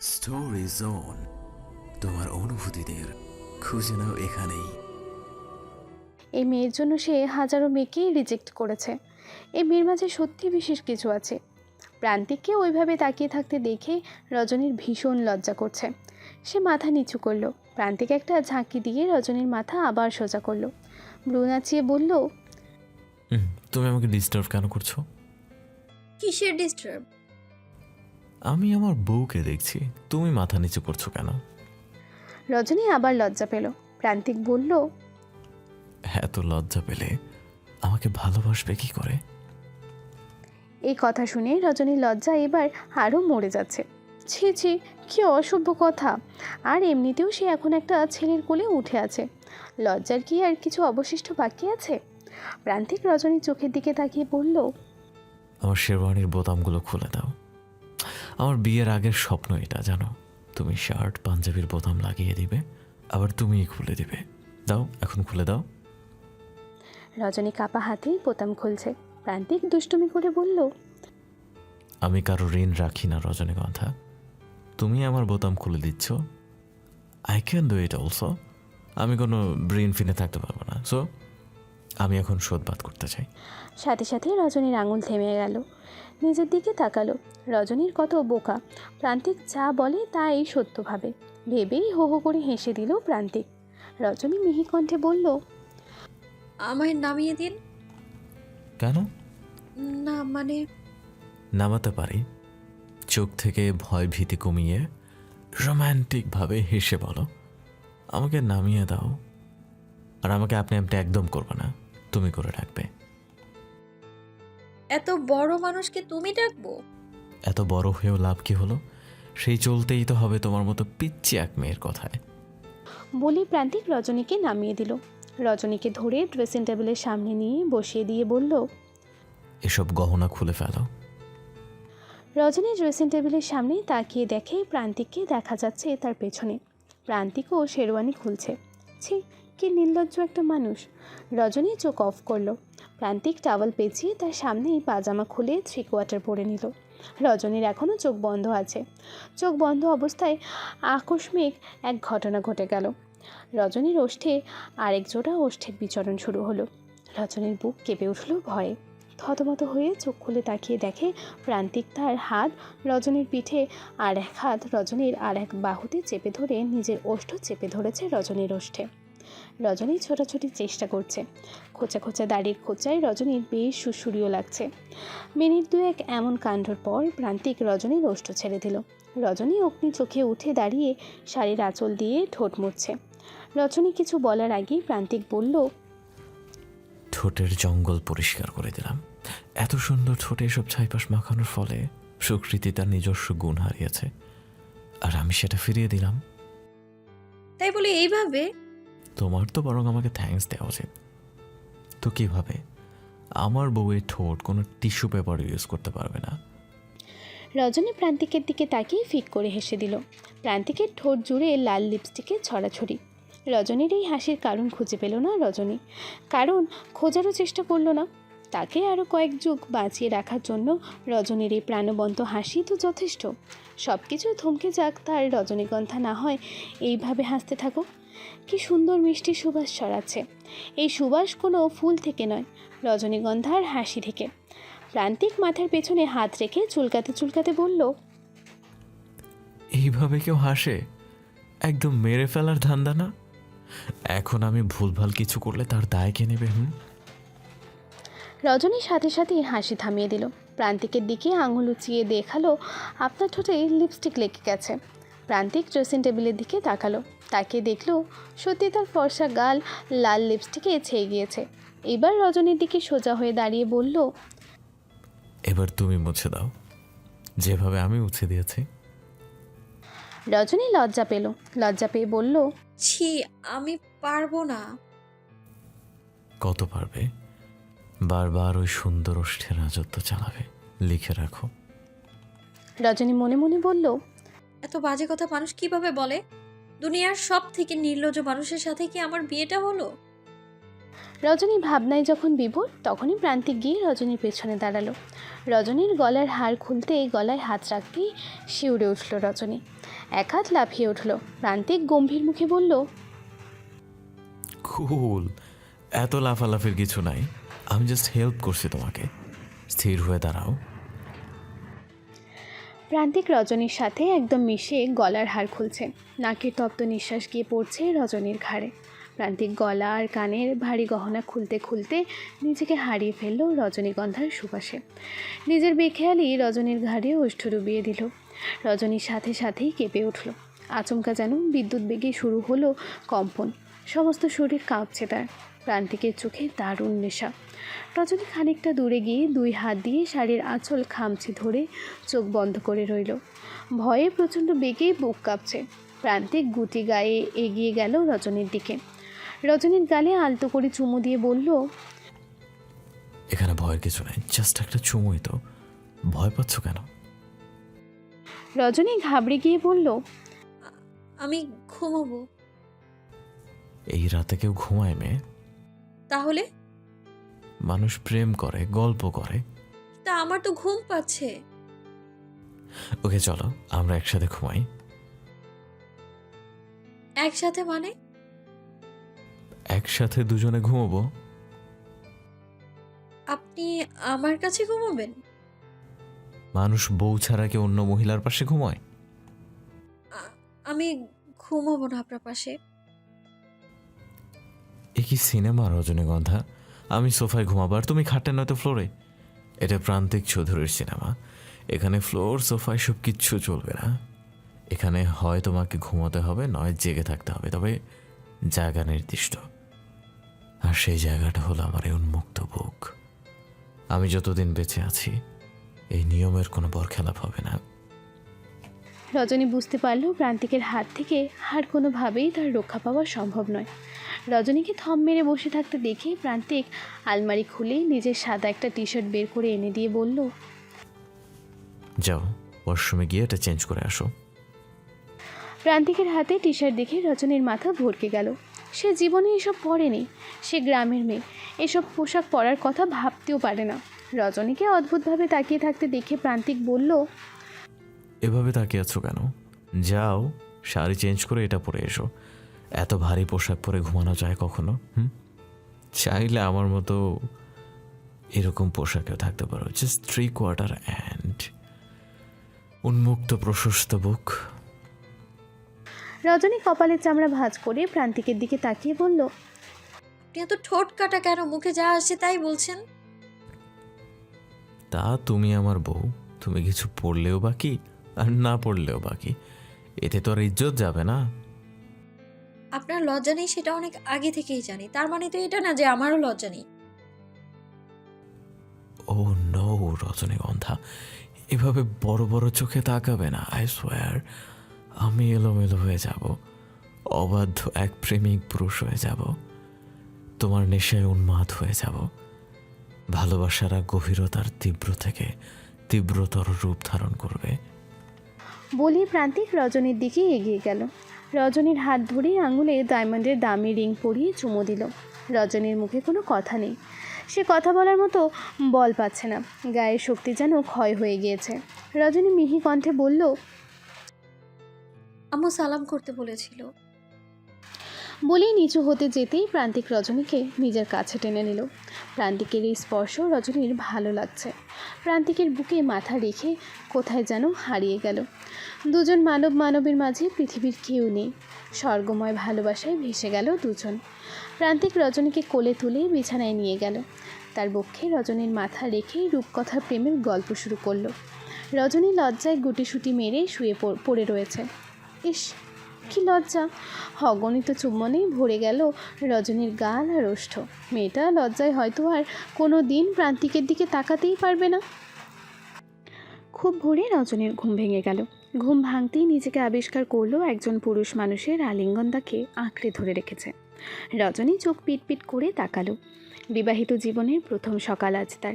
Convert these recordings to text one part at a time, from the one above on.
Story zone তোমার অনুভূতিদের খুঁজে নাও এখানেই। এই মেয়ের জন্য সে হাজারো মেয়েকেই রিজেক্ট করেছে। এই মেয়ের মাঝে সত্যি বিশেষ কিছু আছে। প্রান্তিককে ওইভাবে তাকিয়ে থাকতে দেখে রজনীর ভীষণ লজ্জা করছে। সে মাথা নিচু করল। প্রান্তিক একটা ঝাঁকি দিয়ে রজনীর মাথা আবার সোজা করল। ব্লু নাচিয়ে বলল তুমি আমাকে ডিস্টার্ব কেন করছ? কিসের ডিস্টার্ব আমি আমার বউকে দেখছি। তুমি মাথা নিচু করছ কেন? রজনী আবার লজ্জা পেল। প্রান্তিক বলল এত লজ্জা পেলে আমাকে ভালোবাসবে কি করে? এই কথা শুনে রজনীর লজ্জা এবার আরও মরে যাচ্ছে। ছি ছি কি অসভ্য কথা। আর এমনিতেও সে এখন একটা ছেলের কোলে উঠে আছে। লজ্জার কি আর কিছু অবশিষ্ট বাকি আছে? প্রান্তিক রজনীর চোখের দিকে তাকিয়ে বলল আমার শেরওয়ানির বোতামগুলো খুলে দাও। আমার বিয়ের আগের স্বপ্ন এটা জানো? তুমি শার্ট পাঞ্জাবির বোতাম লাগিয়ে দিবে আবার তুমিই খুলে দিবে। দাও এখন খুলে দাও। রজনী কাপা হাতেই বোতাম খুলছে। প্রান্তিক দুষ্টুমি করে বলল আমি কারও ঋণ রাখি না রজনীগন্ধা। তুমি আমার বোতাম খুলে দিচ্ছ। I can do it also আমি কোনো ব্রেন ফিনে থাকতে পারব না। সো আমি এখন শোধবাদ করতে চাই। সাথে সাথে রজনীর আঙুল থেমে গেল। নিজের দিকে তাকালো। রজনীর কত বোকা। প্রান্তিক যা বলে তাই সত্য ভাবে। ভেবেই হো হো করে হেসে দিল প্রান্তিক। রজনী মিহি কণ্ঠে বলল আমায় নামিয়ে দিন। কেন? না মানে? নামাতে পারি। চোখ থেকে ভয় ভীতি কমিয়ে রোম্যান্টিকভাবে হেসে বলো আমাকে নামিয়ে দাও। আর আমাকে আপনি আপনি একদম করবে না। তুমি করে রাখবে এত বড় মানুষকে তুমি ডাকবো? এত বড় হয়েও লাভ কি হলো? সেই চলতেই তো হবে তোমার মতো পিচ্ছি এক মেয়ের কথায়। বলি প্রান্তিক রজনীকে নামিয়ে দিল। রজনীকে ধরে ড্রেসিং টেবিলের সামনে নিয়ে বসিয়ে দিয়ে বলল এসব গহনা খুলে ফেলো। রজনী ড্রেসিং টেবিলের সামনে তাকিয়ে দেখে প্রান্তিককে দেখা যাচ্ছে তার পেছনে। প্রান্তিকও শেরওয়ানি খুলছে। ছি কি নির্লজ্জ একটা মানুষ। রজনী চোখ অফ করল। প্রান্তিক টাওয়াল পেঁচিয়ে তার সামনেই পাজামা খুলে থ্রি কোয়ার্টার পরে নিল। রজনীর এখনও চোখ বন্ধ আছে। চোখ বন্ধ অবস্থায় আকস্মিক এক ঘটনা ঘটে গেল। রজনীর ওষ্ঠে আরেক জোড়া ওষ্ঠের বিচরণ শুরু হলো। রজনীর বুক কেঁপে উঠল ভয়ে। থতমত হয়ে চোখ খুলে তাকিয়ে দেখে প্রান্তিক তার হাত রজনীর পিঠে আর এক হাত রজনীর আর এক বাহুতে চেপে ধরে নিজের ওষ্ঠ চেপে ধরেছে রজনীর ওষ্ঠে। রজনী ছোটাছুটির চেষ্টা করছে। খোঁচা খোঁচা দাড়ির খোঁচায় রজনীর বেশ সুসুরিও লাগছে। মিনিট দুয়েক এমন কাণ্ডর পর প্রান্তিক রজনীর ওষ্ঠ ছেড়ে দিল। রজনী অগ্নি চোখে উঠে দাঁড়িয়ে শাড়ির আঁচল দিয়ে ঠোঁট মুছছে রজনী কিছু বলার আগেই প্রান্তিক বলল ঠোঁটের জঙ্গল পরিষ্কার করে দিলাম। এত সুন্দর ঠোঁটে এসব ছাইপাশ মাখানোর ফলে সুকৃতি তার নিজস্ব গুণ হারিয়েছে। আর আমি সেটা ফিরিয়ে দিলাম। তাই বলে এইভাবে তোমার তো বরং আমাকে থ্যাঙ্কস দেওয়া উচিত। তো কীভাবে? আমার বউয়ের ঠোঁট কোনো টিস্যু পেপার ইউজ করতে পারবে না। রজনী প্রান্তিকের দিকে তাকিয়ে ফিক করে হেসে দিল। প্রান্তিকের ঠোঁট জুড়ে লাল লিপস্টিকের ছড়াছড়ি। রজনীর এই হাসির কারণ খুঁজে পেল না রজনী। কারণ খোঁজারও চেষ্টা করল না। তাকে আরও কয়েক যুগ বাঁচিয়ে রাখার জন্য রজনীর এই প্রাণবন্ত হাসি তো যথেষ্ট। সব কিছু থমকে যাক তার রজনীগন্ধা না হয় এইভাবে হাসতে থাকো। কি সুন্দর মিষ্টি সুবাস ছড়াচ্ছে। এই সুবাস কোনো ফুল থেকে নয় রজনীগন্ধার হাসি থেকে। প্রান্তিক মাথার পেছনে হাত রেখে চুলকাতে চুলকাতে বলল এইভাবে কেউ হাসে? একদম মেরে ফেলার ধান্দা না? এখন আমি ভুলভাল কিছু করলে তার দায় কে নেবে হুম? রজনী সাথে সাথে হাসি থামিয়ে দিল। প্রান্তিকের দিকে আঙুল উঁচিয়ে দেখাল আপনার ঠোঁটে লিপস্টিক লেগে গেছে। প্রান্তিক ড্রেসিং টেবিলের দিকে তাকালো। তাকে দেখল সত্যি তার ফর্সা গাল লাল লিপস্টিকে ছেয়ে গিয়েছে। এবার রজনীর দিকে সোজা হয়ে দাঁড়িয়ে বলল এবার তুমি মুছে দাও। যেভাবে আমি মুছে দিয়েছি। রজনী লজ্জা পেল লজ্জা পেয়ে বলল ছি আমি পারব না। কত পারবে? বারবার ওই সুন্দর ওষ্ঠের রাজত্ব চালাবে। লিখে রাখো। রজনী মনে মনে বলল এত বাজে কথা মানুষ কীভাবে বলে? দুনিয়ার সব থেকে নির্লজ্জ মানুষের সাথে কি আমার বিয়েটা হলো? রজনী ভাবনায় যখন বিভোর তখনই প্রান্তিক গিয়ে রজনীর পেছনে দাঁড়াল। রজনীর গলার হার খুলতে গলায় হাত রাখতেই শিউরে উঠল রজনী। এক হাত লাফিয়ে উঠল। প্রান্তিক গম্ভীর মুখে বলল কুল এত লাফালাফির কিছু নাই। আমি জাস্ট হেল্প করছি তোমাকে। স্থির হয়ে দাঁড়াও। প্রান্তিক রজনীর সাথে একদম মিশে গলার হার খুলছে। নাকের তপ্ত নিঃশ্বাস গিয়ে পড়ছে রজনীর ঘাড়ে। প্রান্তিক গলা আর কানের ভারী গহনা খুলতে খুলতে নিজেকে হারিয়ে ফেলল রজনীগন্ধার সুবাসে। নিজের বেখেয়ালি রজনীর ঘাড়ে ওষ্ঠ ডুবিয়ে দিল। রজনীর সাথে সাথেই কেঁপে উঠল। আচমকা যেন বিদ্যুৎ বেগে শুরু হলো কম্পন। সমস্ত শরীর কাঁপছে তার। প্রান্তিকের চোখে দারুণ নেশা। রজনী খানিকটা দূরে গিয়ে দুই হাত দিয়ে শাড়ির আঁচল খামচে ধরে চোখ বন্ধ করে রইল। ভয়ে প্রচণ্ড বেগে বুক কাঁপছে। প্রান্তিক গুটি গায়ে এগিয়ে গেল রজনীর দিকে। রজনীর গালে আলতো করে চুমু দিয়ে বলল এখানে ভয়ের কিছু নাই জাস্ট একটা চুমুই তো। ভয় পাচ্ছ কেন? রজনী ঘাবড়ে গিয়ে বলল আমি ঘুমাবো। এই রাতে কেউ ঘুমায় মেয়ে? তাহলে? মানুষ প্রেম করে গল্প করে। তা আমার তো ঘুম পাচ্ছে। ওকে চলো আমরা একসাথে ঘুমাই। একসাথে মানে? একসাথে দুজনে ঘুমাবো। আপনি আমার কাছে ঘুমাবেন? মানুষ বউ ছাড়া কি অন্য মহিলার পাশে ঘুমায়? আ- আমি ঘুমাবো না আপনার পাশে। কি সিনেমা, রজনীগন্ধা? আমি সোফায় ঘুমাবো আর তুমি খাটে নয়তো ফ্লোরে। এটা প্রান্তিক চৌধুরীর সিনেমা। এখানে ফ্লোর, সোফায় সব কিচ্ছু চলবে না। এখানে হয় তোমাকে ঘুমাতে হবে, নয় জেগে থাকতে হবে, তবে জায়গা নির্দিষ্ট। আর সেই জায়গাটা হলো আমার এই উন্মুক্ত বুক। আমি যতদিন বেঁচে আছি, এই নিয়মের কোনো বরখেলাপ হবে না। রজনী বুঝতে পারল প্রান্তিকের হাত থেকে আর কোনোভাবেই তার রক্ষা পাওয়া সম্ভব নয়। রজনীকে থম মেরে বসে থাকতে দেখে প্রান্তিক আলমারি খুলে নিজের সাদা একটা টি শার্ট বের করে এনে দিয়ে বলল যাও ওয়াশরুমে গিয়ে এটা চেঞ্জ করে আসো। প্রান্তিকের হাতে টি শার্ট দেখে রজনীর মাথা ভরকে গেল। সে জীবনে এসব পরেনি সে গ্রামের মেয়ে। এসব পোশাক পরার কথা ভাবতেও পারে না। রজনীকে অদ্ভুতভাবে তাকিয়ে থাকতে দেখে প্রান্তিক বলল এভাবে তাকিয়ে আছো কেন? যাও শাড়ি চেঞ্জ করে এটা পরে এসো। এত ভারী পোশাক পরে ঘুমানো যায় কখনো হুম? চাইলে আমার মতো এরকম পোশাকেও থাকতে পারো। জাস্ট থ্রি কোয়ার্টার অ্যান্ড উন্মুক্ত প্রশস্ত বুক। রজনী কপালের চামড়া ভাঁজ করে প্রান্তিকের দিকে তাকিয়ে বলল আপনি এত ঠোঁট কাটা কেন? মুখে যা আসে তাই বলছেন? তা তুমি আমার বউ তুমি কিছু পড়লেও বাকি আর না পড়লেও বাকি। এতে তো আর ইজ্জত যাবে না। আপনার লজ্জা নেই সেটা অনেক আগে থেকেই জানি। তার মানে তো এটা না যে আমারও লজ্জা নেই। ও নো রজনীগন্ধা এভাবে বড় বড় চোখে তাকাবে না আই সোয়ার আমি এলোমেলো হয়ে যাব। অবাধ্য এক প্রেমিক পুরুষ হয়ে যাব। তোমার নেশায় উন্মাদ হয়ে যাব। ভালোবাসার গভীরতার তীব্র থেকে তীব্রতর রূপ ধারণ করবে। বলি প্রান্তিক রজনীর দিকে এগিয়ে গেল। রজনীর হাত ধরে আঙুলে ডায়মন্ডের দামি রিং পরিয়ে চুমো দিল। রজনীর মুখে কোনো কথা নেই। সে কথা বলার মতো বল পাচ্ছে না। গায়ের শক্তি যেন ক্ষয় হয়ে গিয়েছে। রজনী মিহি কণ্ঠে বলল, আম্মু সালাম করতে বলেছিল। বলেই নিচু হতে যেতেই প্রান্তিক রজনীকে নিজের কাছে টেনে নিল। প্রান্তিকের এই স্পর্শ রজনীর ভালো লাগছে। প্রান্তিকের বুকে মাথা রেখে কোথায় যেন হারিয়ে গেল। দুজন মানব মানবের মাঝে পৃথিবীর কেউ নেই। স্বর্গময় ভালোবাসায় ভেসে গেল দুজন। প্রান্তিক রজনীকে কোলে তুলে বিছানায় নিয়ে গেল। তার বক্ষে রজনীর মাথা রেখে রূপকথা প্রেমের গল্প শুরু করল। রজনী লজ্জায় গুটিসুটি মেরে শুয়ে পড়ে রয়েছে। ইস কি লজ্জা? অগণিত চুম্বনেই ভরে গেল রজনীর গাল আর ওষ্ঠ। মেয়েটা লজ্জায় হয়তো আর কোনো দিন প্রান্তিকের দিকে তাকাতেই পারবে না। খুব ভোরে রজনীর ঘুম ভেঙে গেল। ঘুম ভাঙতেই নিজেকে আবিষ্কার করল একজন পুরুষ মানুষের আলিঙ্গন তাকে আঁকড়ে ধরে রেখেছে। রজনী চোখ পিটপিট করে তাকালো। বিবাহিত জীবনের প্রথম সকাল আজ তার।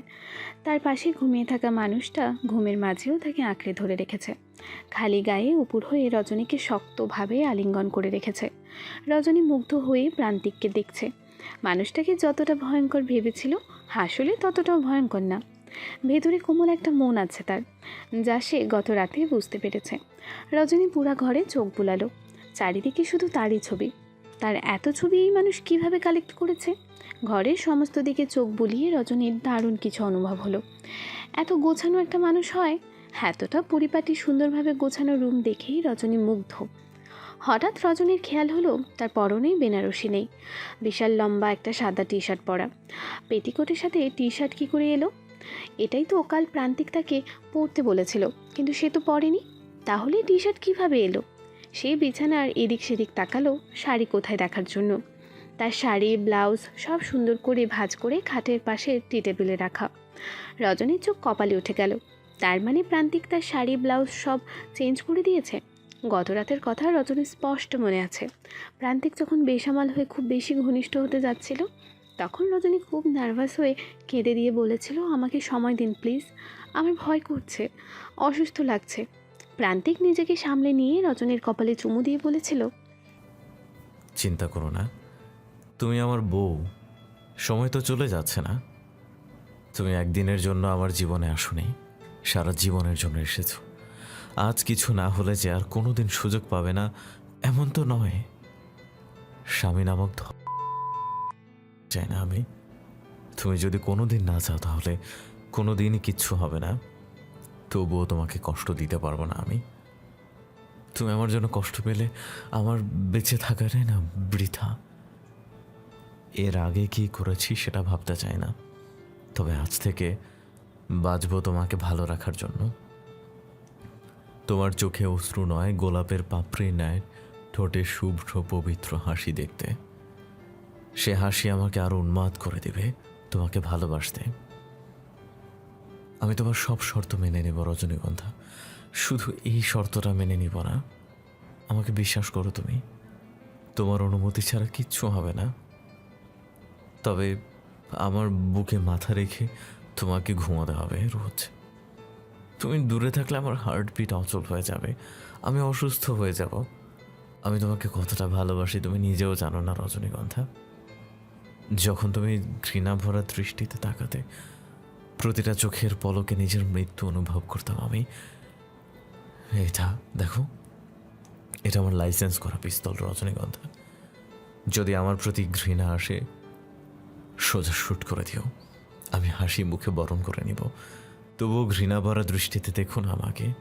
তার পাশে ঘুমিয়ে থাকা মানুষটা ঘুমের মাঝেও তাকে আঁকড়ে ধরে রেখেছে। খালি গায়ে উপুর হয়ে রজনীকে শক্তভাবে আলিঙ্গন করে রেখেছে। রজনী মুগ্ধ হয়ে প্রান্তিককে দেখছে। মানুষটাকে যতটা ভয়ঙ্কর ভেবেছিল, আসলে ততটাও ভয়ঙ্কর না। ভেতরে কোমল একটা মন আছে তার, যা সে গত রাতে বুঝতে পেরেছে। রজনী পুরা ঘরে চোখ বুলালো। চারিদিকে শুধু তারই ছবি। তার এত ছবি এই মানুষ কীভাবে কালেক্ট করেছে? ঘরের সমস্ত দিকে চোখ বুলিয়ে রজনীর দারুণ কিছু অনুভব হলো। এত গোছানো একটা মানুষ হয়, এতটা পরিপাটি সুন্দরভাবে গোছানো রুম দেখেই রজনী মুগ্ধ। হঠাৎ রজনীর খেয়াল হলো, তার পরনেই বেনারসি নেই। বিশাল লম্বা একটা সাদা টি শার্ট পরা। পেটিকোটের সাথে টি শার্ট কী করে এলো? এটাই তো কাল প্রান্তিক তাকে পরতে বলেছিল, কিন্তু সে তো পরেনি। তাহলে টি শার্ট কীভাবে এলো? সে বিছানার এদিক সেদিক তাকালো, শাড়ি কোথায় দেখার জন্য? তার শাড়ি, ব্লাউজ সব সুন্দর করে ভাঁজ করে খাটের পাশে টি টেবিলে রাখা। রজনীর চোখ কপালে উঠে গেল। তার মানে প্রান্তিক তার শাড়ি, ব্লাউজ সব চেঞ্জ করে দিয়েছে? গত রাতের কথা রজনী স্পষ্ট মনে আছে। প্রান্তিক যখন বেসামাল হয়ে খুব বেশি ঘনিষ্ঠ হতে যাচ্ছিল, তখন রজনী খুব নার্ভাস হয়ে কেঁদে দিয়ে বলেছিল, আমাকে সময় দিন, প্লিজ। আমার ভয় করছে, অসুস্থ লাগছে। প্রান্তিক নিজেকে সামলে নিয়ে রজনীর কপালে চুমু দিয়ে বলেছিল, চিন্তা করো না তুমি আমার বউ। সময় তো চলে যাচ্ছে না। তুমি একদিনের জন্য আমার জীবনে আসোনি, সারা জীবনের জন্য এসেছ। আজ কিছু না হলে যে আর কোনোদিন সুযোগ পাবে না, এমন তো নয়। স্বামী নামক চাই না আমি। তুমি যদি কোনোদিন না চাও তাহলে কোনোদিনই কিচ্ছু হবে না। তবুও তোমাকে কষ্ট দিতে পারব না আমি। তুমি আমার জন্য কষ্ট পেলে আমার বেঁচে থাকাটাই না বৃথা। এর আগে কি করেছি সেটা ভাবতে চাই না। তবে আজ থেকে বাঁচবো তোমাকে ভালো রাখার জন্য। তোমার চোখে অশ্রু নয়, গোলাপের পাপড়ি নেয়, ঠোঁটে শুভ্র পবিত্র হাসি দেখতে। সে হাসি আমাকে আরও উন্মাদ করে দেবে, তোমাকে ভালোবাসতে। আমি তোমার সব শর্ত মেনে নেব, রজনীগন্ধা। শুধু এই শর্তটা মেনে নিব না। আমাকে বিশ্বাস করো তুমি। তোমার অনুমতি ছাড়া কিচ্ছু হবে না। তবে আমার বুকে মাথা রেখে তোমাকে ঘুমাতে হবে, রোজ। তুমি দূরে থাকলে আমার হার্টবিট অচল হয়ে যাবে। আমি অসুস্থ হয়ে যাব। আমি তোমাকে কতটা ভালোবাসি তুমি নিজেও জানো না, রজনীগন্ধা। যখন তুমি ঘৃণা ভরা দৃষ্টিতে তাকাতে, প্রতিটা চোখের পলকে নিজের মৃত্যু অনুভব করতাম আমি। এটা, দেখো, এটা আমার লাইসেন্স করা পিস্তল, রজনীগন্ধা। যদি আমার প্রতি ঘৃণা আসে সোজা শুট করে দিও। আমি হাসি মুখে বরণ করে নিব। তবুও ঘৃণা ভরা দৃষ্টিতে দেখুন আমাকে।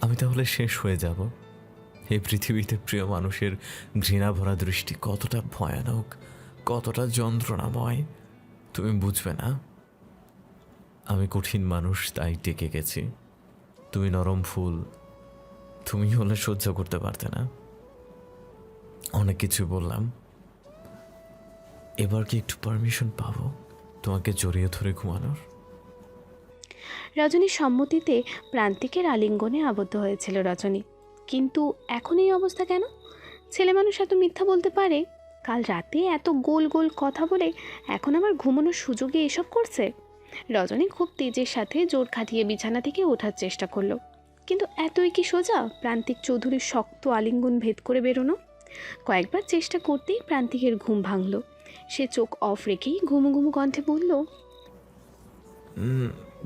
আমি তাহলে শেষ হয়ে যাব। এই পৃথিবীতে প্রিয় মানুষের ঘৃণা ভরা দৃষ্টি কতটা ভয়ানক, কতটা যন্ত্রণাময়, তুমি বুঝবে না? আমি কঠিন মানুষ, তাই টেকে গেছি। তুমি নরম ফুল, তুমি হলে সহ্য করতে পারতে না। অনেক কিছু বললাম। এবার কি একটু পারমিশন পাবো? তোমাকে জড়িয়ে ধরে ঘুমানোর? রজনীর সম্মতিতে প্রান্তিকের আলিঙ্গনে আবদ্ধ হয়েছিল রজনী। কিন্তু এখন এই অবস্থা কেন? ছেলে মানুষ এত মিথ্যা বলতে পারে? কাল রাতে এত গোল গোল কথা বলে এখন আমার ঘুমানোর সুযোগে এসব করছে? রজনী খুব তেজের সাথে জোর খাটিয়ে বিছানা থেকে ওঠার চেষ্টা করল। কিন্তু এতই কি সোজা? প্রান্তিক চৌধুরীর শক্ত আলিঙ্গন ভেদ করে বেরোনো? কয়েকবার চেষ্টা করতেই প্রান্তিকের ঘুম ভাঙল। সে চোখ অফ রেখেই ঘুমু ঘুমু কণ্ঠে বলল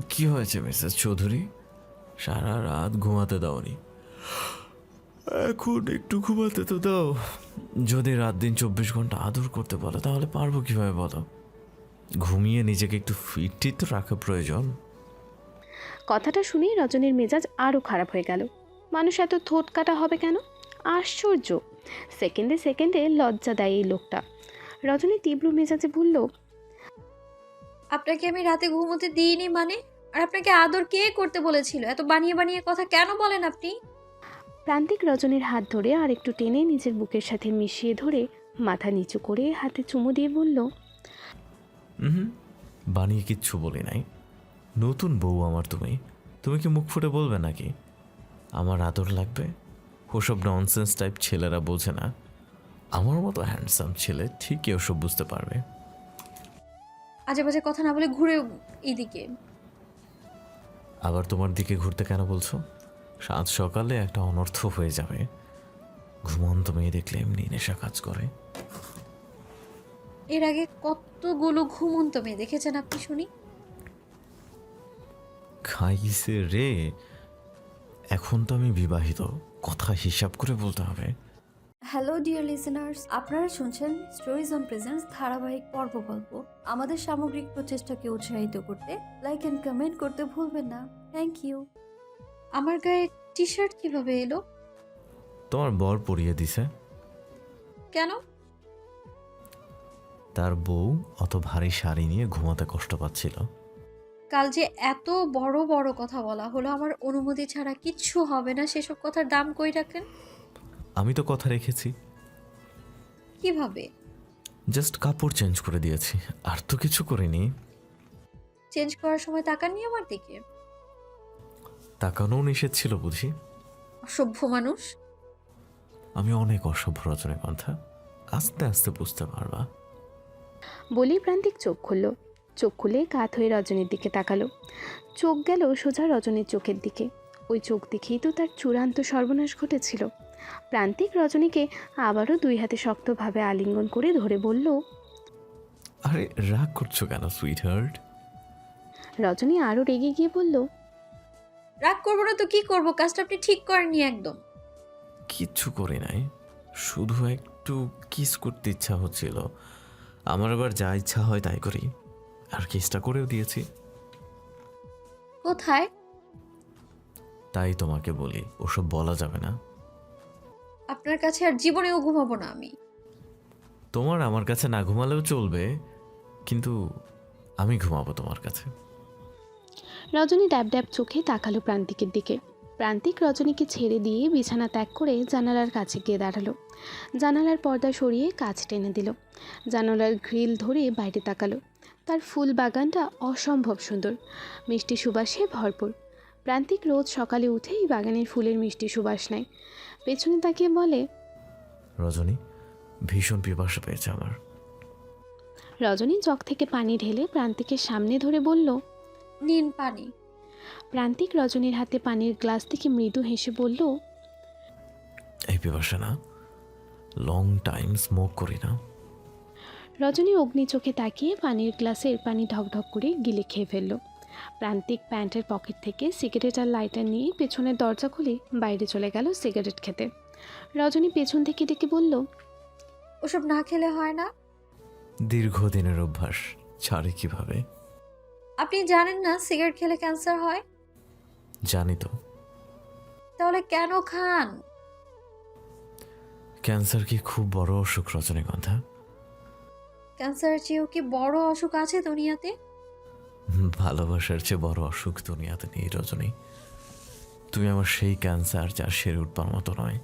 কি হয়েছে মিসেস চৌধুরী? সারা রাত ঘুমাতে দাওনি। এখন একটু ঘুমাতে তো দাও। যদি রাত দিন চব্বিশ ঘণ্টা আদর করতে বলো তাহলে পারব কীভাবে বলো? ঘুমিয়ে নিজেকে একটু ফিট তো রাখা প্রয়োজন। কথাটা শুনেই রজনীর মেজাজ আরও খারাপ হয়ে গেল। মানুষ এত থোট কাটা হবে কেন? আশ্চর্য। সেকেন্ডে সেকেন্ডে লজ্জা দেয় এই লোকটা। রজনী তীব্র মেজাজে বলল আপনাকে আমি রাতে ঘুমোতে দিইনি মানে? আর আপনাকে আদর কে করতে বলেছিল? এত বানিয়ে বানিয়ে কথা কেন বলেন আপনি? প্রান্তিক রজনীর হাত ধরে আর একটু টেনে নিজের বুকের সাথে মিশিয়ে ধরে মাথা নিচু করে হাতে চুমু দিয়ে বলল হুম বানিয়ে কিচ্ছু বলি নাই। নতুন বউ আমার তুমি। তুমি কি মুখ ফুটে বলবে নাকি? আমার আদর লাগবে? ওসব ননসেন্স টাইপ ছেলেরা বোঝে না। আমার মতো হ্যান্ডসাম ছেলে ঠিকই ওসব বুঝতে পারবে। আজে বাজে কথা না বলে ঘুরে এদিকে আবার তোমার দিকে ঘুরতে কেন বলছো? সাত সকালে একটা অনর্থ হয়ে যাবে। ঘুমন্ত মেয়ে দেখলে এমনি নেশা কাজ করে। এর আগে কতগুলো ঘুমন্ত মেয়ে দেখেছেন আপনি শুনি? খাইছে রে। এখন তো আমি বিবাহিত কথা হিসাব করে বলতে হবে। হ্যালো ডিয়ার লিসেনার্স আপনারা শুনছেন স্টোরিজ অন প্রেজেন্স ধারাবাহিক পর্ব গল্প। আমাদের সামগ্রিক প্রচেষ্টাকে উৎসাহিত করতে লাইক অ্যান্ড কমেন্ট করতে ভুলবেন না। থ্যাংক ইউ আমার গায়ে টি শার্ট কীভাবে এলো? তোমার বর পরিয়ে দিছে। কেন? তার বউ অত ভারী শাড়ি নিয়ে ঘুমাতে কষ্ট পাচ্ছিল। কাল যে এত বড় বড় কথা বলা হলো আমার অনুমতি ছাড়া কিচ্ছু হবে না। সেসব কথার দাম কই রাখেন? আমি তো কথা রেখেছি। কীভাবে? জাস্ট কাপড় চেঞ্জ করে দিয়েছি। আর তো কিছু করিনি। চেঞ্জ করার সময় তাকাননি আমার দিকে? তাকানো নিষেধ ছিল বুঝি। অসভ্য মানুষ? আমি অনেক অসভ্য রজনীগন্ধা আস্তে আস্তে বুঝতে পারবা। বলেই প্রান্তিক চোখ খুলল। চোখ খুলে কাত হয়ে রজনীর দিকে তাকালো। চোখ গেল সোজা রজনীর চোখের দিকে। ওই চোখ দেখেই তো তার চূড়ান্ত সর্বনাশ ঘটেছিল। প্রান্তিক রজনীকে আবারও দুই হাতে শক্তভাবে আলিঙ্গন করে ধরে বলল আরে রাগ করছ কেন সুইট হার্ট রজনী আরও রেগে গিয়ে বলল রাগ করব না তো কি করব? কাজটা আপনি ঠিক করেননি একদম। কিচ্ছু করে নাই। শুধু একটু কিস করতে ইচ্ছা হচ্ছিল। আমার আবার যা ইচ্ছা হয় তাই করি। আর কিসটা করেও দিয়েছি। কোথায়? তাই তোমাকে বলি ওসব বলা যাবে না। আপনার কাছে আর জীবনেও ঘুমাবো না আমি। তোমার আমার কাছে না ঘুমালেও চলবে কিন্তু আমি ঘুমাবো তোমার কাছে। রজনী ড্যাব ড্যাব চোখে তাকালো প্রান্তিকের দিকে। প্রান্তিক রজনীকে ছেড়ে দিয়ে বিছানা ত্যাগ করে জানালার কাছে গিয়ে দাঁড়াল। জানালার পর্দা সরিয়ে কাজ টেনে দিল। জানালার গ্রিল ধরে বাইরে তাকালো। তার ফুল বাগানটা অসম্ভব সুন্দর। মিষ্টি সুবাসে ভরপুর। প্রান্তিক রোজ সকালে উঠেই বাগানের ফুলের মিষ্টি সুবাস নেয়। পেছনে তাকিয়ে বলে রজনী ভীষণ পিপাসা পেয়েছে আমার। রজনী জগ থেকে পানি ঢেলে প্রান্তিকের সামনে ধরে বলল নিন পানি। প্রান্তিক রজনীর হাতে পানির গ্লাস থেকে মৃদু হেসে বলল এই পিপাসা না লং টাইম স্মোক করি না। রজনী অগ্নি চোখে তাকিয়ে পানির গ্লাসের পানি ঢকঢক করে গিলে খেয়ে ফেলল। প্রান্তিক প্যান্টের পকেট থেকে সিগারেট আর লাইটার নিয়ে পেছনের দরজা খুলে বাইরে চলে গেল সিগারেট খেতে। রজনী পেছন থেকে ডেকে বলল ওসব না খেলে হয় না। দীর্ঘদিনের অভ্যাস ছাড়ে কীভাবে? আপনি জানেন না সিগারেট খেলে ক্যান্সার হয়? জানি তো। তাহলে কেন খান? ক্যান্সার কি খুব বড় অসুখ রজনীগন্ধা? ক্যান্সারের চেয়েও কি বড় অসুখ আছে দুনিয়াতে? ভালোবাসার চেয়ে বড় অসুখ দুনিয়াতে নেই রজনী। তুমি আমার সেই ক্যান্সার যার সেরে উঠবার মতো নয়।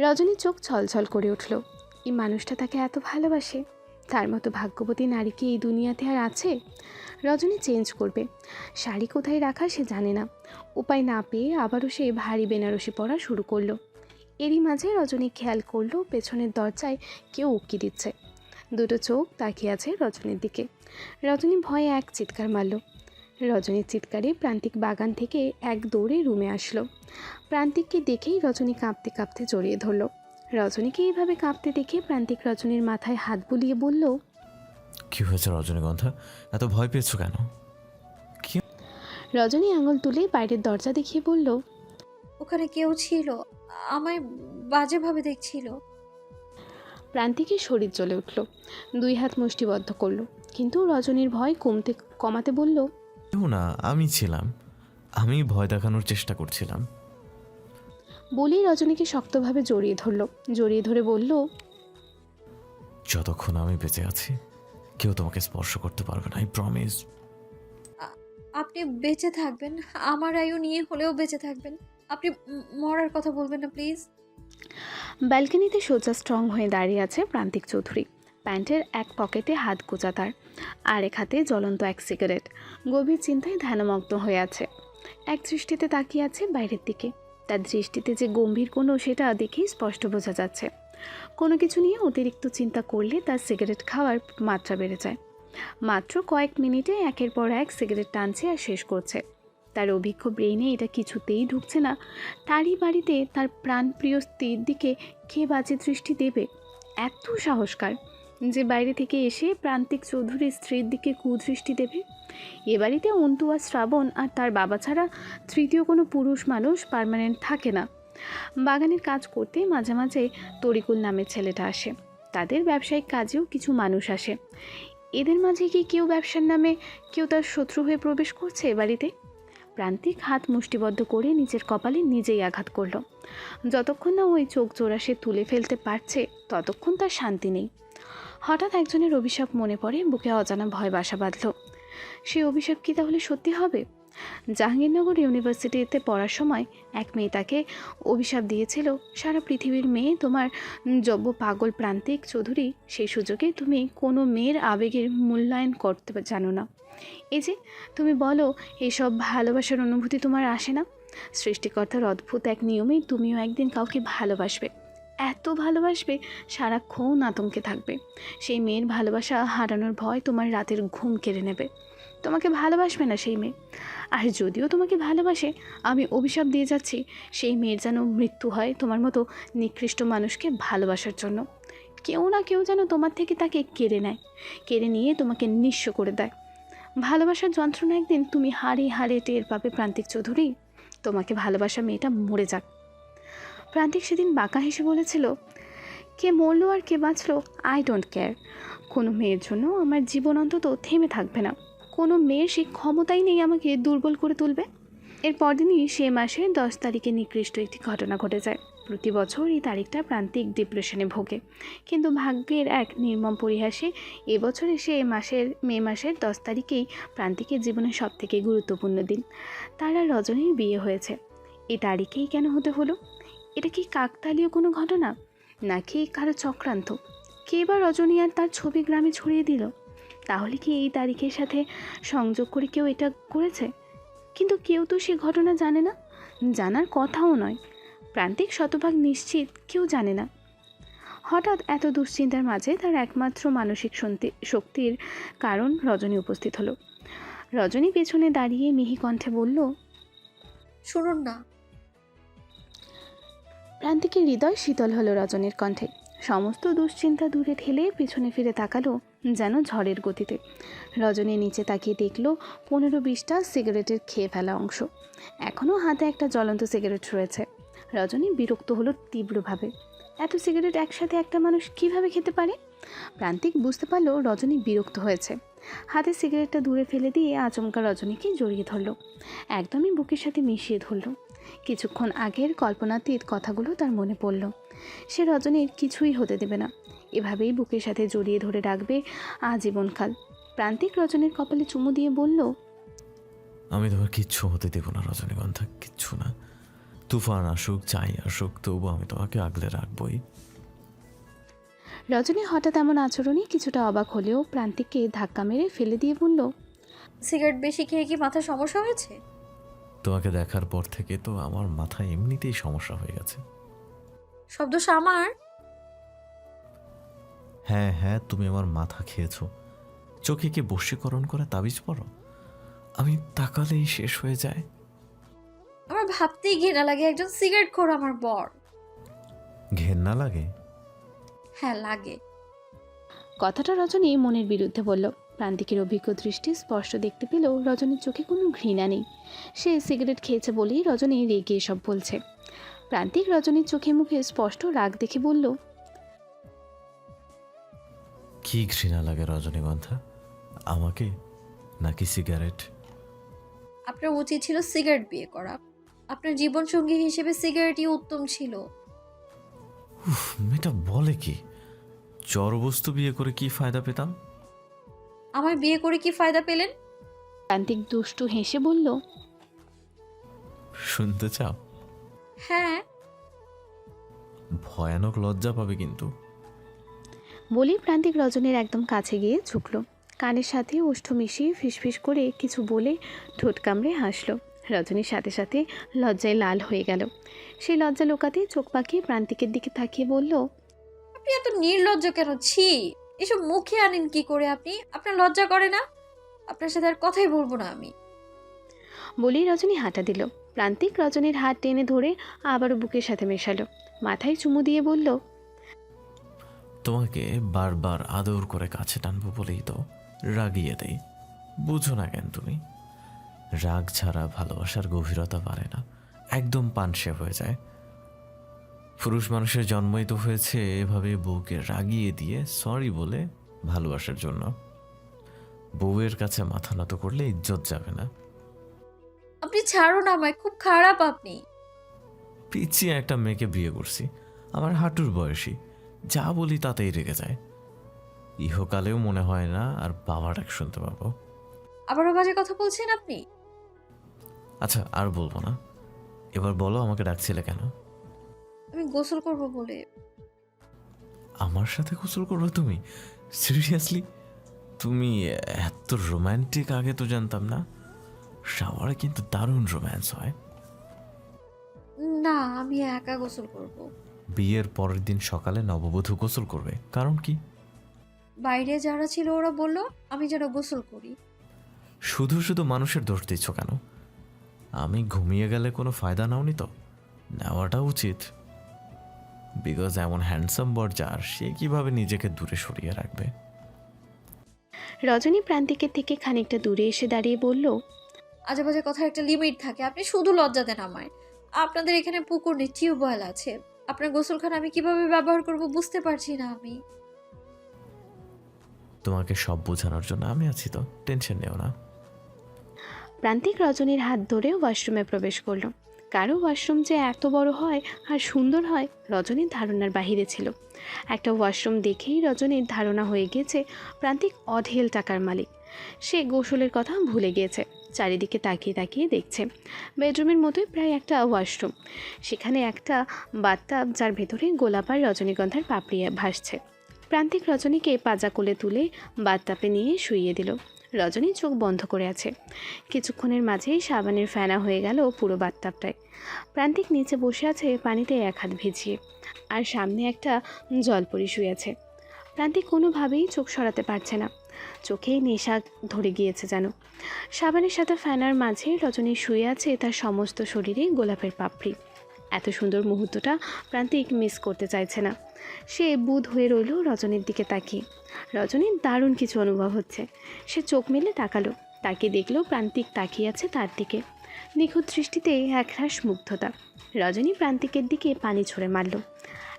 রজনীর চোখ ছলছল করে উঠল। এই মানুষটা তাকে এত ভালোবাসে। তার মতো ভাগ্যবতী নারী কি এই দুনিয়াতে আর আছে? রজনী চেঞ্জ করবে। শাড়ি কোথায় রাখা সে জানে না। উপায় না পেয়ে আবারও সে ভারী বেনারসি পরা শুরু করল। এরই মাঝে রজনী খেয়াল করল পেছনের দরজায় কেউ উকি দিচ্ছে। দুটো চোখ তাকিয়ে আছে রজনীর দিকে। রজনী ভয়ে এক চিৎকার মারল। রজনীর চিৎকারে প্রান্তিক বাগান থেকে এক দৌড়ে রুমে আসলো। প্রান্তিককে দেখেই রজনী কাঁপতে কাঁপতে জড়িয়ে ধরল। রজনীকে এইভাবে কাঁপতে দেখে প্রান্তিক রজনীর মাথায় হাত বুলিয়ে বলল কি হয়েছে রজনীগন্ধা? এত ভয় পেয়েছ কেন? রজনী আঙুল তুলে বাইরের দরজা দেখিয়ে বলল ওখানে কেউ ছিল আমায় বাজেভাবে দেখছিল। প্রান্তিকের শরীর জ্বলে উঠল। দুই হাত মুষ্টিবদ্ধ করল। কিন্তু রজনীর ভয় কমতে কমাতে বলল কেউ না আমি ছিলাম। আমি ভয় দেখানোর চেষ্টা করছিলাম। বলেই রজনীকে শক্তভাবে জড়িয়ে ধরল। জড়িয়ে ধরে বলল যতক্ষণ আমি বেঁচে আছি কেউ তোমাকে স্পর্শ করতে পারবে না আই প্রমিস আপনি বেঁচে থাকবেন। আমার আয়ু নিয়ে হলেও বেঁচে থাকবেন। আপনি মরার কথা বলবেন না প্লিজ। ব্যালকনিতে সোজা স্ট্রং হয়ে দাঁড়িয়ে আছে প্রান্তিক চৌধুরী। প্যান্টের এক পকেটে হাত গোজা তার আরেক হাতে জ্বলন্ত এক সিগারেট। গভীর চিন্তায় ধ্যানমগ্ন হয়ে আছে। এক দৃষ্টিতে তাকিয়ে আছে বাইরের দিকে। তার দৃষ্টিতে যে গম্ভীর কোনো, সেটা দেখেই স্পষ্ট বোঝা যাচ্ছে। কোনো কিছু নিয়ে অতিরিক্ত চিন্তা করলে তার সিগারেট খাওয়ার মাত্রা বেড়ে যায়। মাত্র কয়েক মিনিটে একের পর এক সিগারেট টানছে আর শেষ করছে। তার অভিজ্ঞ ব্রেইনে এটা কিছুতেই ঢুকছে না। তারই বাড়িতে তার প্রাণপ্রিয় স্ত্রীর দিকে কে বাজে দৃষ্টি দেবে? এত সাহসকার। যে বাইরে থেকে এসে প্রান্তিক চৌধুরীর স্ত্রীর দিকে কুদৃষ্টি দেবে। এ বাড়িতে অন্তু আর শ্রাবণ আর তার বাবা ছাড়া তৃতীয় কোনো পুরুষ মানুষ পার্মানেন্ট থাকে না। বাগানের কাজ করতে মাঝে মাঝে তরিকুল নামের ছেলেটা আসে। তাদের ব্যবসায়িক কাজেও কিছু মানুষ আসে। এদের মাঝে কি কেউ ব্যবসার নামে কেউ তার শত্রু হয়ে প্রবেশ করছে এ বাড়িতে? প্রান্তিক হাত মুষ্টিবদ্ধ করে নিজের কপালে নিজেই আঘাত করল। যতক্ষণ না ওই চোখ জোড়া সে তুলে ফেলতে পারছে, ততক্ষণ তার শান্তি নেই। হঠাৎ একজনের অভিশাপ মনে পড়ে, বুকে অজানা ভয় বাসা বাঁধল। সেই অভিশাপ কি তাহলে সত্যি হবে? জাহাঙ্গীরনগর ইউনিভার্সিটিতে পড়ার সময় এক মেয়ে তাকে অভিশাপ দিয়েছিল, সারা পৃথিবীর মেয়ে, তোমার জব্য পাগল প্রান্তিক চৌধুরী, সেই সুযোগে তুমি কোনো মেয়ের আবেগের মূল্যায়ন করতে জানো না। এই যে, তুমি বলো এইসব ভালোবাসার অনুভূতি তোমার আসে না? সৃষ্টিকর্তার অদ্ভুত এক নিয়মেই তুমিও একদিন কাউকে ভালোবাসবে। এত ভালোবাসবে, সারাক্ষণ আতঙ্কে থাকবে। সেই মেয়ের ভালোবাসা হারানোর ভয় তোমার রাতের ঘুম কেড়ে নেবে। তোমাকে ভালোবাসবে না সেই মেয়ে। আর যদিও তোমাকে ভালোবাসে, আমি অভিশাপ দিয়ে যাচ্ছি, সেই মেয়ের যেন মৃত্যু হয় তোমার মতো নিকৃষ্ট মানুষকে ভালোবাসার জন্য। কেউ না কেউ যেন তোমার থেকে তাকে কেড়ে নেয়, কেড়ে নিয়ে তোমাকে নিঃস্ব করে দেয়। ভালোবাসার যন্ত্রণা একদিন তুমি হারে হারে টের পাবে, প্রান্তিক চৌধুরী। তোমাকে ভালোবাসা মেয়েটা মরে যাক। প্রান্তিক সেদিন বাঁকা হেসে বলেছিল, কে মরলো আর কে বাঁচলো আই ডোন্ট কেয়ার কোনো মেয়ের জন্য আমার জীবন অন্তত থেমে থাকবে না। কোনো মেয়ের সেই ক্ষমতাই নেই আমাকে দুর্বল করে তুলবে। এর পরদিনই সে মাসের দশ তারিখে নিকৃষ্ট একটি ঘটনা ঘটে যায়। প্রতি বছর এই তারিখটা প্রান্তিক ডিপ্রেশনে ভোগে। কিন্তু ভাগ্যের এক নির্মম পরিহাসে এবছর এসে এ মাসের, মে মাসের দশ তারিখেই প্রান্তিকের জীবনের সবথেকে গুরুত্বপূর্ণ দিন। তার রজনীর বিয়ে হয়েছে। এই তারিখেই কেন হতে হলো? এটা কি কাকতালীয় কোনো ঘটনা? নাকি কারও চক্রান্ত? কে বা রজনী আর তার ছবি গ্রামে ছড়িয়ে দিল? তাহলে কি এই তারিখের সাথে সংযোগ করে কেউ এটা করেছে? কিন্তু কেউ তো সে ঘটনা জানে না। জানার কথাও নয়। প্রান্তিক শতভাগ নিশ্চিত কেউ জানে না। হঠাৎ এত দুশ্চিন্তার মাঝে তার একমাত্র মানসিক শক্তি- শক্তির কারণ রজনী উপস্থিত হলো। রজনী পেছনে দাঁড়িয়ে মিহি কণ্ঠে বলল, শুনুন না প্রান্তিকের হৃদয় শীতল হলো রজনীর কণ্ঠে। সমস্ত দুশ্চিন্তা দূরে ঠেলে পিছনে ফিরে তাকালো যেন ঝড়ের গতিতে। রজনী নিচে তাকিয়ে দেখল পনেরো বিশটা সিগারেটের খেয়ে ফেলা অংশ। এখনও হাতে একটা জ্বলন্ত সিগারেট রয়েছে। রজনী বিরক্ত হলো তীব্রভাবে। এত সিগারেট একসাথে একটা মানুষ কীভাবে খেতে পারে? প্রান্তিক বুঝতে পারল রজনী বিরক্ত হয়েছে। হাতে সিগারেটটা দূরে ফেলে দিয়ে আচমকা রজনীকে জড়িয়ে ধরলো। একদমই বুকের সাথে মিশিয়ে ধরলো। কিছুক্ষণ আগের কল্পনাতীত কথাগুলো তার মনে পড়ল। সে রজনীর কিছুই হতে দেবে না। এভাবেই বুকের সাথে জড়িয়ে ধরে রাখবে আজীবনকাল। প্রান্তিক রজনীর কপালে চুমু দিয়ে বলল আমি তোমার কিচ্ছু হতে দেবো না রজনীগন্ধা কিচ্ছু না। তুফান আসুক চাই আসুক তবু আমি তোমাকে আগলে রাখবই। রজনী হঠাৎ এমন আচরণে কিছুটা অবাক হলেও প্রান্তিককে ধাক্কা মেরে ফেলে দিয়ে বলল সিগারেট বেশি খেয়ে কি মাথার সমস্যা হয়েছে? তোমাকে দেখার পর থেকে তো আমার মাথা এমনিতেই সমস্যা হয়ে গেছে। সব দোষ আমার? হ্যাঁ হ্যাঁ তুমি আমার মাথা খেয়েছো। চোখে কি বশীকরণ করে তাবিজ পড়ো আমি তাকালেই শেষ হয়ে যায়। আমার ভাবতেই ঘৃণা লাগে একজন সিগারেট খোর আমার বর। ঘেন্না লাগে? হ্যাঁ লাগে। কথাটা রজনী মনের বিরুদ্ধে বলল। প্রান্তিকের অভিজ্ঞ দৃষ্টি স্পষ্ট দেখতে পেলেও রজনীর চোখে কোনো ঘৃণা নেই। সে সিগারেট খেয়েছে বলেই রজনী রেগে এসব বলছে। প্রান্তিক রজনীর চোখে মুখে স্পষ্ট রাগ দেখে বলল কি ঘৃণা লাগে রজনীগন্ধা? আমাকে? নাকি সিগারেট? আপনার উচিত ছিল সিগারেট বিয়ে করা। আপনার জীবনসঙ্গী হিসেবে সিগারেটই উত্তম ছিল। উফ মেয়েটা বলে কি? জড়বস্তু বিয়ে করে কি ফায়দা পেতাম? আমার বিয়ে করে কি ফায়দা পেলেন? প্রান্তিক দুষ্টু হেসে বলল শুনতে চাও? হ্যাঁ। ভয়ানক লজ্জা পাবে কিন্তু। বলি প্রান্তিক রজনীর একদম কাছে গিয়ে ঝুঁকলো। কানের সাথে ওষ্ঠ মিশিয়ে ফিসফিস করে কিছু বলে ঠোঁট কামড়ে হাসলো। রজনীর সাথে সাথে লজ্জায় লাল হয়ে গেল। সেই লজ্জা লোকাতে চোখ পাকিয়ে প্রান্তিকের দিকে তাকিয়ে বলল আপনি এত নির্লজ্জ কেন? ছি। এসব মুখে আনেন কি করে আপনি? আপনার লজ্জা করে না? আপনার সাথে আর কথাই বলব না আমি। বলেই রজনী হাঁটা দিল। প্রান্তিক রজনীর হাত টেনে ধরে আবারও বুকের সাথে মেশালো। মাথায় চুমু দিয়ে বলল তোমাকে বারবার আদর করে কাছে টানবো বলেই তো রাগিয়ে দেই। বুঝো না কেন তুমি? রাগ ছাড়া ভালোবাসার গভীরতা বাড়ে না। একদম পানসে হয়ে যায়। পুরুষ মানুষের জন্মই তো হয়েছে এভাবে বউকে রাগিয়ে দিয়ে সরি বলে ভালোবাসার জন্য। বউয়ের কাছে মাথা নত করলে ইজ্জত যাবে না। আপনি ছাড়ুন আমায় খুব খারাপ আপনি। পিছিয়ে একটা মেয়েকে বিয়ে করছি আমার হাঁটুর বয়সী যা বলি তাতেই রেগে যায়। ইহকালেও মনে হয় না আর বাবার এক শুনতে পাবো। আবারও বাজে কথা বলছেন আপনি? আচ্ছা আর বলব না। এবার বলো আমাকে ডাকছিলে কেন? আমি গোসল করব বলে। আমার সাথে গোসল করবে তুমি? সিরিয়াসলি তুমি এত রোমান্টিক আগে তো জানতাম না। শাওয়ারে কিন্তু দারুণ রোম্যান্স হয়। না আমি একা গোসল করব। বিয়ের পরের দিন সকালে নববধূ গোসল করবে। কারণ কি? বাইরে যারা ছিল ওরা বলল আমি যেন গোসল করি। শুধু শুধু মানুষের দোষ দিচ্ছ কেন? আমি ঘুমিয়ে গেলে কোনো ফায়দা নাওনি তো? নেওয়াটা উচিত। বিকজ এমন হ্যান্ডসাম বর যার সে কীভাবে নিজেকে দূরে সরিয়ে রাখবে? রজনী প্রান্তিকের থেকে খানিকটা দূরে এসে দাঁড়িয়ে বলল আজে বাজে কথার একটা লিমিট থাকে আপনি শুধু লজ্জা দেন আমায় আপনাদের এখানে পুকুর নেই টিউবওয়েল আছে। আপনার গোসলখানা আমি কীভাবে ব্যবহার করব বুঝতে পারছি না আমি। তোমাকে সব বোঝানোর জন্য আমি আছি তো টেনশন নেও না। প্রান্তিক রজনীর হাত ধরে ওয়াশরুমে প্রবেশ করল। কারও ওয়াশরুম যে এত বড় হয় আর সুন্দর হয়, রজনীর ধারণার বাহিরে ছিল। একটা ওয়াশরুম দেখেই রজনীর ধারণা হয়ে গিয়েছে প্রান্তিক অঢেল টাকার মালিক। সে গোসলের কথা ভুলে গিয়েছে, চারিদিকে তাকিয়ে তাকিয়ে দেখছে। বেডরুমের মতোই প্রায় একটা ওয়াশরুম। সেখানে একটা বাথটাব যার ভেতরে গোলাপ আর রজনীগন্ধার পাপড়ি ভাসছে। প্রান্তিক রজনীকে পাজা কোলে তুলে বাথটাপে নিয়ে শুইয়ে দিল। রজনী চোখ বন্ধ করে আছে। কিছুক্ষণের মাঝেই সাবানের ফেনা হয়ে গেল পুরো বাথটাবটায়। প্রান্তিক নিচে বসে আছে পানিতে এক হাত ভিজিয়ে, আর সামনে একটা জলপরি শুয়ে আছে। প্রান্তিক কোনোভাবেই চোখ সরাতে পারছে না। চোখেই নেশা ধরে গিয়েছে যেন। সাবানের সাথে ফ্যানার মাঝে রজনী শুয়ে আছে তার সমস্ত শরীরে গোলাপের পাপড়ি। এত সুন্দর মুহূর্তটা প্রান্তিক মিস করতে চাইছে না। সে বুধ হয়ে রইল রজনীর দিকে তাকিয়ে। রজনীর দারুণ কিছু অনুভব হচ্ছে। সে চোখ মেলে তাকালো তাকে দেখল প্রান্তিক তাকিয়ে আছে তার দিকে। নিখুঁত দৃষ্টিতে একরাশ মুগ্ধতা। রজনী প্রান্তিকের দিকে পানি ছড়ে মারল।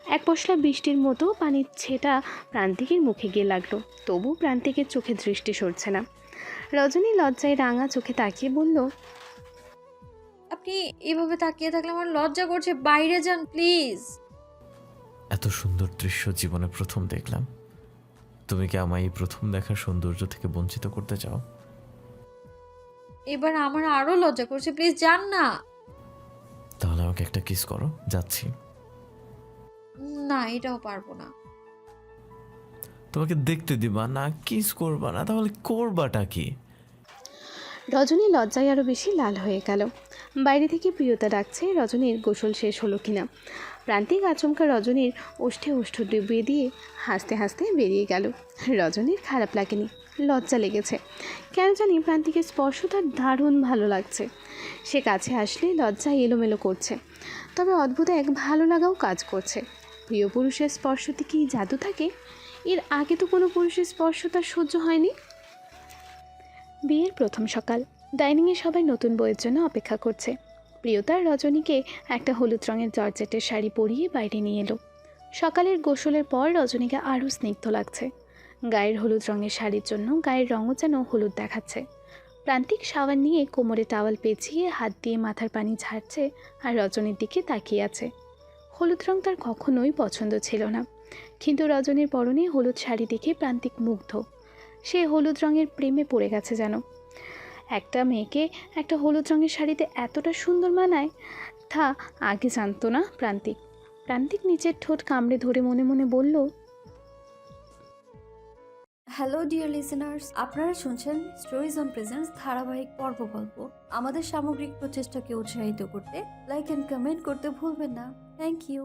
এক পশলা বৃষ্টির মতো পানির ছেটা প্রান্তিকের মুখে গিয়ে লাগল। তবু প্রান্তিকের চোখে দৃষ্টি সরছে না। রজনী লজ্জায় রাঙা চোখে তাকিয়ে বলল, আপনি এভাবে তাকিয়ে থাকলে আমার লজ্জা করছে। বাইরে যান, প্লিজ। এত সুন্দর দৃশ্য জীবনে প্রথম দেখলাম। তুমি কি আমায় এই প্রথম দেখা সৌন্দর্য থেকে বঞ্চিত করতে চাও? এবার আমার আরও লজ্জা করছে প্লিজ যান না। তাহলে আমাকে একটা কিস করো যাচ্ছি। না এটাও পারব না। তোমাকে দেখতে দিবা না কিস করবা না তাহলে করবাটা কি? রজনী লজ্জায় আরও বেশি লাল হয়ে গেল। বাইরে থেকে প্রিয়তা ডাকছে রজনীর গোসল শেষ হলো কিনা। প্রান্তিক আচমকা রজনীর ওষ্ঠে ওষ্ঠ ডুবিয়ে দিয়ে হাসতে হাসতে বেরিয়ে গেল। রজনীর খারাপ লাগেনি, লজ্জা লেগেছে। কেন জানি প্রান্তিকের স্পর্শ তার দারুণ ভালো লাগছে। সে কাছে আসলে লজ্জা এলোমেলো করছে। তবে অদ্ভুত এক ভালো লাগাও কাজ করছে। প্রিয় পুরুষের স্পর্শতে কি জাদু থাকে? এর আগে তো কোনো পুরুষের স্পর্শ তার সহ্য হয়নি। বিয়ের প্রথম সকাল, ডাইনিংয়ে সবাই নতুন বইয়ের জন্য অপেক্ষা করছে। প্রিয়তার রজনীকে একটা হলুদ রঙের জর্জেটের শাড়ি পরিয়ে বাইরে নিয়ে এলো। সকালের গোসলের পর রজনীকে আরও স্নিগ্ধ লাগছে। গায়ের হলুদ রঙের শাড়ির জন্য গায়ের রঙও যেন হলুদ দেখাচ্ছে। প্রান্তিক সাবান নিয়ে কোমরে টাওয়াল পেঁচিয়ে হাত দিয়ে মাথার পানি ঝাড়ছে আর রজনীর দিকে তাকিয়ে আছে। হলুদ রং তার কখনোই পছন্দ ছিল না। কিন্তু রজনীর পরনে হলুদ শাড়ি দেখে প্রান্তিক মুগ্ধ। সে হলুদ রঙের প্রেমে পড়ে গেছে যেন। একটা মেয়েকে একটা হলুদ রঙের শাড়িতে এতটা সুন্দর মানায়? তা আগে জানতো না প্রান্তিক। প্রান্তিক নিচের ঠোঁট কামড়ে ধরে মনে মনে বলল, হ্যালো ডিয়ার লিসেনার্স, আপনারা শুনছেন স্টোরিজ অন প্রেজেন্স ধারাবাহিক পর্ব গল্প। আমাদের সামগ্রিক প্রচেষ্টাকে উৎসাহিত করতে লাইক অ্যান্ড কমেন্ট করতে ভুলবেন না। Thank you.